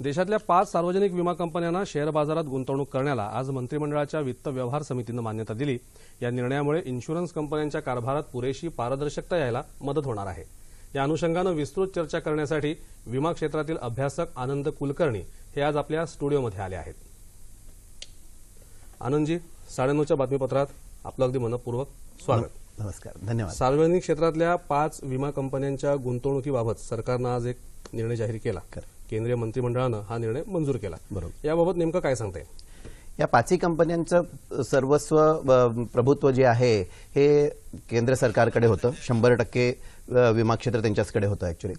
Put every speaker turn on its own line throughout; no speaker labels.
देशातल्या पाच सार्वजनिक विमा कंपन्यांना शेअर बाजारात गुंतवणूक करण्याला आज मंत्रिमंडळाच्या वित्त व्यवहार समितीनं मान्यता दिली. या निर्णयामुळे इन्शुरन्स कंपन्यांच्या कारभारात पुरेशी पारदर्शकता यायला मदत होणार आहे. या अनुषंगानं विस्तृत चर्चा करण्यासाठी विमा क्षेत्रातील अभ्यासक आनंद कुलकर्णी हे आज आपल्या स्टुडिओमध्ये आले आहेत. आनंदजी साडेनऊच्या बातमीपत्रात आपलं अगदी मनपूर्वक स्वागत.
नमस्कार धन्यवाद.
सार्वजनिक क्षेत्रातल्या पाच विमा कंपन्यांच्या गुंतवणुकीबाबत सरकारनं आज एक निर्णय जाहीर केला. केंद्रीय मंत्रिमंडळानं हा निर्णय मंजूर केला.
बरोबर.
याबाबत नेमकं काय सांगताय
या पाचही कंपन्यांचं सर्वस्व प्रभुत्व जे आहे हे केंद्र सरकारकडे होतं. शंभर टक्के विमा क्षेत्र त्यांच्याचकडे होतं ऍक्च्युली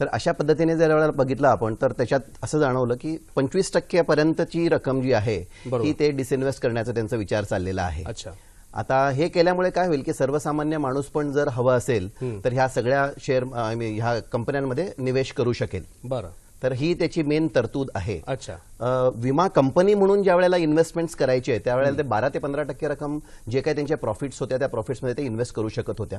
तर अशा पद्धतीने जर वेळेला बघितलं आपण तर त्याच्यात असं जाणवलं की पंचवीस टक्क्यापर्यंतची रक्कम जी आहे. ही ते डिसइन्व्हेस्ट करण्याचा त्यांचा विचार चाललेला आहे.
अच्छा.
आता हे केल्यामुळे काय होईल की सर्वसामान्य माणूस पण जर हवा असेल तर ह्या सगळ्या शेअर ह्या कंपन्यांमध्ये निवेश करू शकेल.
बरं.
तर ही त्याची मेन तरतूद आहे.
अच्छा.
विमा कंपनी म्हणून ज्या वेळेला इन्व्हेस्टमेंट्स करायचे त्यावेळेला ते बारा ते पंधरा टक्के रक्कम जे काही त्यांच्या प्रॉफिट्स होत्या त्या प्रॉफिट्समध्ये ते इन्व्हेस्ट करू शकत होत्या.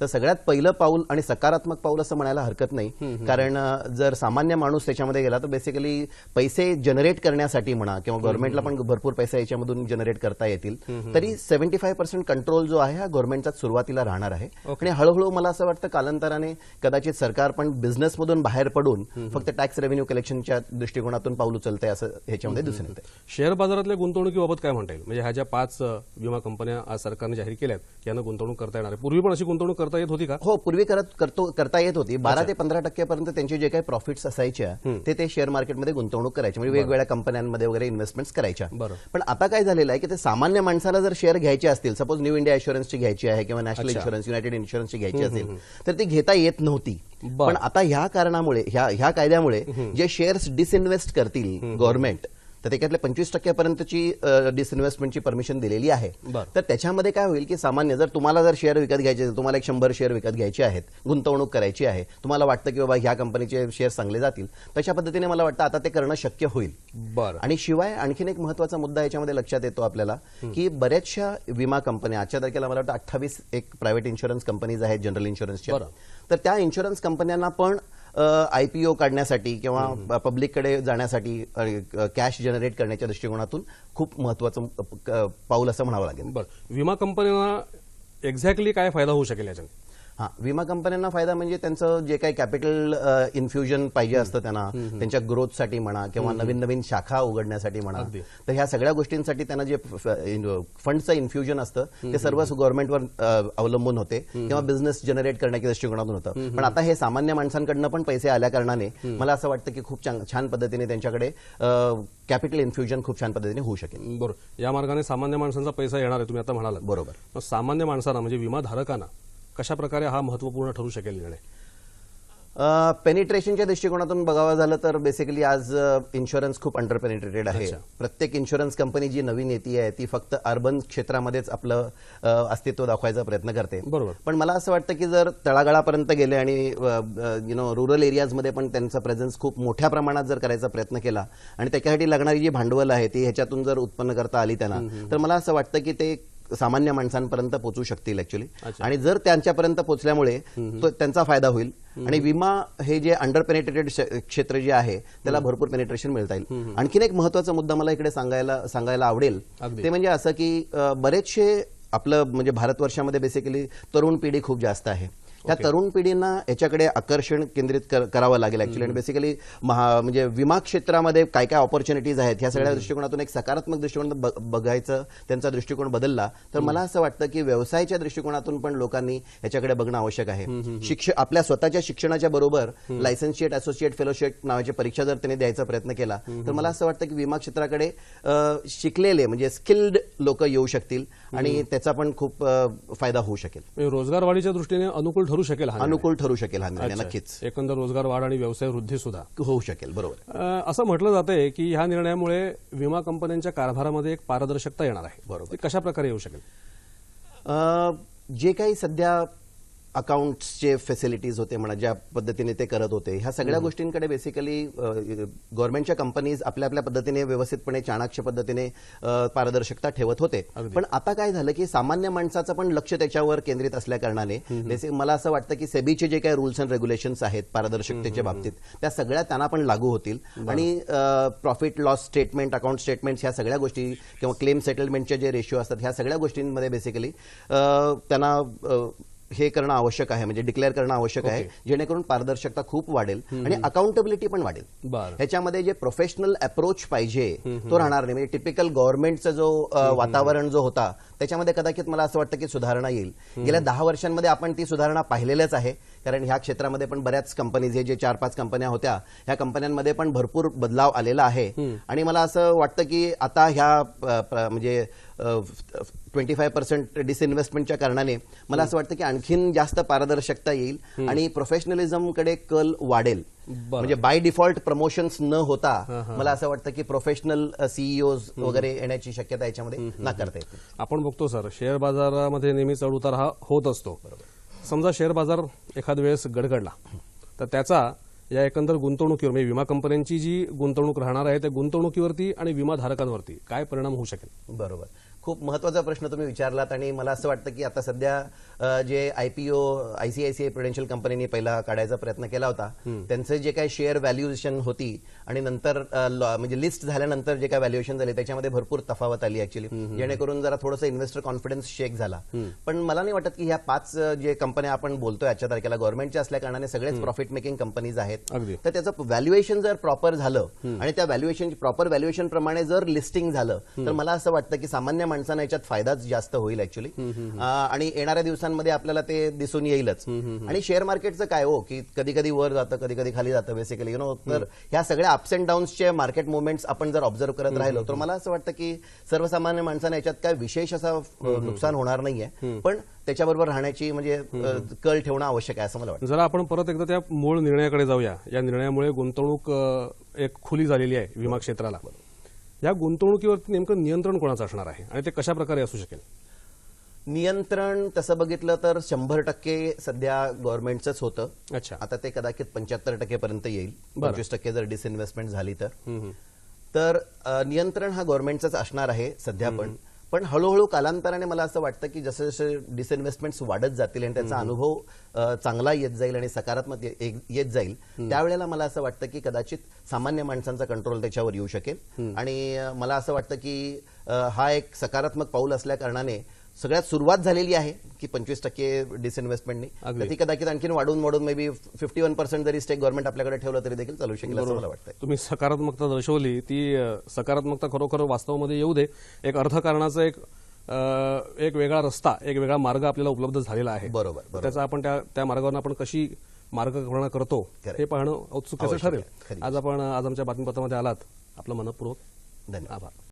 तर सगळ्यात पहिलं पाऊल आणि सकारात्मक पाऊल असं म्हणायला हरकत नाही. कारण जर सामान्य माणूस त्याच्यामध्ये गेला तर बेसिकली पैसे जनरेट करण्यासाठी म्हणा किंवा गव्हर्नमेंटला पण भरपूर पैसे याच्यामधून जनरेट करता येतील. तरी सेव्हन्टी फाय पर्सेंट कंट्रोल जो आहे हा गव्हर्नमेंटचा सुरुवातीला राहणार आहे. आणि हळूहळू मला असं वाटतं कालांतराने कदाचित सरकार पण बिझनेसमधून बाहेर पडून फक्त टॅक्स रेव्हेन्यू कलेक्शनच्या दृष्टिकोनातून पाऊल उचलतंय असं ह्याच्यामध्ये दिसून येतं
शेअर बाजारातल्या गुंतवणुकीबाबत काय म्हणता येईल? म्हणजे ह्या ज्या पाच विमा कंपन्या आज सरकारने जाहीर केल्यात की यांना गुंतवणूक करता येणार आहे. पूर्वी पण अशी गुंतवणूक करता येत होती का?
हो पूर्वी करत करतो करता येत होती. बारा ते पंधरा टक्क्यापर्यंत त्यांचे जे काही प्रॉफिट्स असायच्या ते ते शेअर मार्केटमध्ये गुंतवणूक करायचे. म्हणजे वेगवेगळ्या कंपन्यांमध्ये वगैरे इन्व्हेस्टमेंट्स करायच्या. पण आता काय झालेलं आहे की ते सामान्य माणसाला जर शेअर घ्यायचे असतील सपोज न्यू इंडिया इन्शुरन्सची घ्यायची आहे किंवा नॅशनल इन्शुरन्स युनायटेड इन्शुरन्सची घ्यायची असेल तर ती घेता येत नव्हती. पण आता ह्या कारणामुळे ह्या ह्या कायद्यामुळे जे शेअर्स डिसइन्व्हेस्ट करतील गव्हर्नमेंट तर त्याच्यातल्या पंचवीस टक्क्यापर्यंतची डिसइन्व्हेस्टमेंटची परमिशन दिलेली आहे. तर त्याच्यामध्ये काय होईल की सामान्य जर तुम्हाला जर शेअर विकत घ्यायचे असेल, तुम्हाला एक शंभर शेअर विकत घ्यायचे आहेत गुंतवणूक करायची आहे तुम्हाला वाटतं की बाबा ह्या कंपनीचे शेअर चांगले जातील तशा पद्धतीने मला वाटतं आता ते करणं शक्य होईल.
बरं.
आणि शिवाय आणखीन एक महत्त्वाचा मुद्दा याच्यामध्ये लक्षात येतो आपल्याला की बऱ्याचशा विमा कंपन्या आजच्या तारखेला मला वाटतं अठ्ठावीस एक प्रायव्हेट इन्शुरन्स कंपनीज आहेत जनरल इन्शुरन्सच्या. तर त्या इन्शुरन्स कंपन्यांना पण आयपीओ काढण्यासाठी किंवा पब्लिककडे जाण्यासाठी कॅश जनरेट करण्याच्या दृष्टिकोनातून खूप महत्वाचं पाऊल असं म्हणावं लागेल.
बरं. विमा कंपन्यांना एक्झॅक्टली काय फायदा होऊ शकेल याच्याने?
हा विमा कंपन्यांना फायदा म्हणजे त्यांचं जे काही कॅपिटल इन्फ्युजन पाहिजे असतं त्यांना त्यांच्या ग्रोथसाठी म्हणा किंवा नवीन नवीन शाखा उघडण्यासाठी म्हणा. तर ह्या सगळ्या गोष्टींसाठी त्यांना जे फंडचं इन्फ्युजन असतं ते सर्व गव्हर्नमेंटवर अवलंबून होते किंवा बिझनेस जनरेट करण्याच्या दृष्टिकोनातून होतं. पण आता हे सामान्य माणसांकडनं पण पैसे आल्या कारणाने मला असं वाटतं की खूप छान- छान पद्धतीने त्यांच्याकडे कॅपिटल इन्फ्युजन खूप छान पद्धतीने होऊ शकेल.
बरं या मार्गाने सामान्य माणसांचा पैसा येणार आहे तुम्ही आता म्हणालात.
बरोबर.
सामान्य माणसांना म्हणजे विमाधारकांना कशा प्रकारे हा महत्त्वपूर्ण ठरू शकेल निर्णय?
पेनिट्रेशनच्या दृष्टिकोनातून बघावं झालं तर बेसिकली आज इन्शुरन्स खूप अंडर पेनिट्रेटेड आहे. प्रत्येक इन्शुरन्स कंपनी जी नवीन येते आहे ती फक्त अर्बन क्षेत्रामध्येच आपलं अस्तित्व दाखवायचा प्रयत्न करते.
बरोबर.
पण मला असं वाटतं की जर तळागाळापर्यंत गेले आणि यु नो रुरल एरियाजमध्ये पण त्यांचा प्रेझेन्स खूप मोठ्या प्रमाणात जर करायचा प्रयत्न केला आणि त्याच्यासाठी लागणारी जी भांडवल आहे ती ह्याच्यातून जर उत्पन्न करता आली त्यांना तर मला असं वाटतं की ते सामान्य माणसांपर्यंत पोहोचू शकतील ऍक्च्युली. आणि जर त्यांच्यापर्यंत पोहोचल्यामुळे तो त्यांचा फायदा होईल. आणि विमा हे जे अंडर पेनिट्रेटेड क्षेत्र जे आहे त्याला भरपूर पेनिट्रेशन मिळता येईल. आणखीन एक महत्त्वाचा मुद्दा मला इकडे सांगायला सांगायला आवडेल. ते म्हणजे असं की बरेचसे आपलं म्हणजे भारतवर्षामध्ये बेसिकली तरुण पिढी खूप जास्त आहे. त्या तरुण पिढींना याच्याकडे आकर्षण केंद्रित कर- करावं लागेल ऍक्च्युली आणि बेसिकली म्हणजे विमा क्षेत्रामध्ये काय काय ऑपॉर्च्युनिटीज आहेत ह्या सगळ्या दृष्टिकोनातून एक सकारात्मक दृष्टिकोन बघायचं त्यांचा दृष्टिकोन बदलला तर मला असं वाटतं की व्यवसायाच्या दृष्टिकोनातून पण लोकांनी याच्याकडे बघणं आवश्यक आहे. शिक्ष आपल्या स्वतःच्या शिक्षणाच्या बरोबर लायसन्शिएट असोसिएट फेलोशिप नावाची परीक्षा जर त्यांनी द्यायचा प्रयत्न केला तर मला असं वाटतं की विमा क्षेत्राकडे शिकलेले म्हणजे स्किल्ड लोक येऊ शकतील आणि त्याचा पण खूप फायदा होऊ शकेल.
म्हणजे रोजगार वाढीच्या दृष्टीने अनुकूल ठरू शकेल हा.
अनुकूल ठरू शकेल हा निर्णय. नक्कीच
एकंदर रोजगार वाढ आणि व्यवसाय वृद्धी सुद्धा
होऊ शकेल बरोबर
असं म्हटलं जातंय की ह्या निर्णयामुळे विमा कंपन्यांच्या कारभारामध्ये एक पारदर्शकता येणार आहे
बरोबर.
कशा प्रकारे येऊ शकेल
जे काही सध्या अकाउंट्सचे फॅसिलिटीज होते म्हणा ज्या पद्धतीने ते करत होते. ह्या सगळ्या गोष्टींकडे बेसिकली गव्हर्नमेंटच्या कंपनीज आपल्या आपल्या पद्धतीने व्यवस्थितपणे चाणाक्ष पद्धतीने पारदर्शकता ठेवत होते. पण आता काय झालं की सामान्य माणसाचं पण लक्ष त्याच्यावर केंद्रित असल्या कारणाने बेसिक मला असं वाटतं की सेबीचे जे काही रुल्स अँड रेग्युलेशन्स आहेत पारदर्शकतेच्या बाबतीत त्या सगळ्या त्यांना पण लागू होतील. आणि profit loss statement account statement ह्या सगळ्या गोष्टी किंवा क्लेम सेटलमेंटचे जे रेशिओ असतात ह्या सगळ्या गोष्टींमध्ये बेसिकली त्यांना हे करणं आवश्यक आहे म्हणजे डिक्लेअर करणं आवश्यक आहे जेणेकरून पारदर्शकता खूप वाढेल आणि अकाउंटेबिलिटी पण वाढेल. ह्याच्यामध्ये जे प्रोफेशनल अप्रोच पाहिजे तो राहणार नाही. म्हणजे टिपिकल गव्हर्नमेंटचा जो वातावरण जो होता त्याच्यामध्ये कदाचित मला असं वाटतं की सुधारणा येईल. गेल्या दहा वर्षांमध्ये आपण ती सुधारणा पाहिलेल्याच आहे. कारण ह्या क्षेत्रामध्ये पण बऱ्याच कंपनीज हे जे चार पाच कंपन्या होत्या ह्या कंपन्यांमध्ये पण भरपूर बदलाव आलेला आहे. आणि मला असं वाटतं की आता ह्या म्हणजे ट्वेंटी फाय पर्सेंट डिसइन्व्हेस्टमेंटच्या कारणाने मला असं वाटतं की आणखीन जास्त पारदर्शकता येईल आणि प्रोफेशनलिझमकडे कल वाढेल. म्हणजे बाय डिफॉल्ट प्रमोशन्स न होता मला असं वाटतं की प्रोफेशनल सीईओज वगैरे येण्याची शक्यता याच्यामध्ये नाकारता येते.
आपण बघतो सर शेअर बाजारामध्ये नेहमी चढ उतार हा होत असतो. समजा शेअर बाजार एखाद वेळेस गडगडला तर त्याचा या एकंदर गुंतवणुकीवर म्हणजे विमा कंपन्यांची जी गुंतवणूक राहणार आहे त्या गुंतवणुकीवरती आणि विमाधारकांवरती काय परिणाम होऊ शकेल?
बरोबर. खूप महत्त्वाचा प्रश्न तुम्ही विचारलात आणि मला असं वाटतं की आता सध्या जे आयपीओ आयसीआयसीआय प्रुडेन्शियल कंपनीने पहिला काढायचा प्रयत्न केला होता त्यांचं जे काही शेअर व्हॅल्युएशन होती आणि नंतर म्हणजे लिस्ट झाल्यानंतर जे काय व्हॅल्युएशन झाले त्याच्यामध्ये भरपूर तफावत आली ऍक्च्युली जेणेकरून जरा थोडंसं इन्व्हेस्टर कॉन्फिडन्स शेक झाला. पण मला नाही वाटत की ह्या पाच जे कंपन्या आपण बोलतोय आजच्या तारखेला गव्हर्नमेंटच्या असल्या कारणाने सगळेच प्रॉफिट मेकिंग कंपनीज आहेत. तर त्याचं व्हॅल्युएशन जर प्रॉपर झालं आणि त्या व्हॅल्युएशन प्रॉपर व्हॅल्युएशन प्रमाणे जर लिस्टिंग झालं तर मला असं वाटतं की सामान्य माणसांना याच्यात फायदाच जास्त होईल ऍक्च्युली आणि येणाऱ्या दिवसांमध्ये आपल्याला ते दिसून येईलच. आणि शेअर मार्केटचं काय हो की कधी कधी वर जातं कधी कधी खाली जातं बेसिकली यु नो तर ह्या सगळ्या अप्स अँड डाऊन्सचे मार्केट मुवमेंट्स आपण जर ऑब्झर्व करत राहिलो तर मला असं वाटतं की सर्वसामान्य माणसांना याच्यात काय विशेष असा नुकसान होणार नाहीये. पण त्याच्याबरोबर राहण्याची म्हणजे कल ठेवणं आवश्यक आहे असं मला वाटतं.
जरा आपण परत एकदा त्या मूळ निर्णयाकडे जाऊया. या निर्णयामुळे गुंतवणूक एक खुली झालेली आहे विमा क्षेत्राला. या गुंतवणुकीवरती नेमकं नियंत्रण कोणाचं असणार आहे? आणि ते कशा प्रकारे असू शकेल?
नियंत्रण तसं बघितलं तर शंभर टक्के सध्या गव्हर्नमेंटचंच होतं.
अच्छा.
आता ते कदाचित पंच्याहत्तर टक्केपर्यंत येईल. पंचवीस टक्के जर डिसइन्व्हेस्टमेंट झाली तर. तर नियंत्रण हा गव्हर्नमेंटचंच असणार आहे सध्या पण. पण हळूहळू कालांतराने मला असं वाटतं की जसे जसे डिसइन्व्हेस्टमेंट वाढत जातील आणि त्याचा अनुभव चांगला येत जाईल आणि सकारात्मक येत जाईल त्यावेळेला मला असं वाटतं की कदाचित सामान्य माणसांचा कंट्रोल त्याच्यावर येऊ शकेल. आणि मला असं वाटतं की हा एक सकारात्मक पाऊल असल्या कारणाने सगळ्यात सुरुवात झालेली आहे की पंचवीस टक्के डिसइन्व्हेस्टमेंटनी. तर ती कदाचित आणखीन वाढून वाढून may be fifty one percent जरी स्टेक गव्हर्नमेंट आपल्याकडे ठेवलं तरी देखील चालू शकेल असं मला वाटतं
तुम्ही सकारात्मकता दर्शवली ती सकारात्मकता खरोखर वास्तवामध्ये येऊ दे. एक अर्थकारणाचा एक एक वेगळा रस्ता एक वेगळा मार्ग आपल्याला उपलब्ध झालेला आहे.
बरोबर
त्याचा आपण त्या त्या मार्गावर आपण कशी मार्गक्रमण करतो. हे पाहणं औत्सुक्याचं ठरेल. आज आपण आज आमच्या बातमीपत्रामध्ये आलात. आपलं मनपूर्वक
धन्यवाद.
आभार.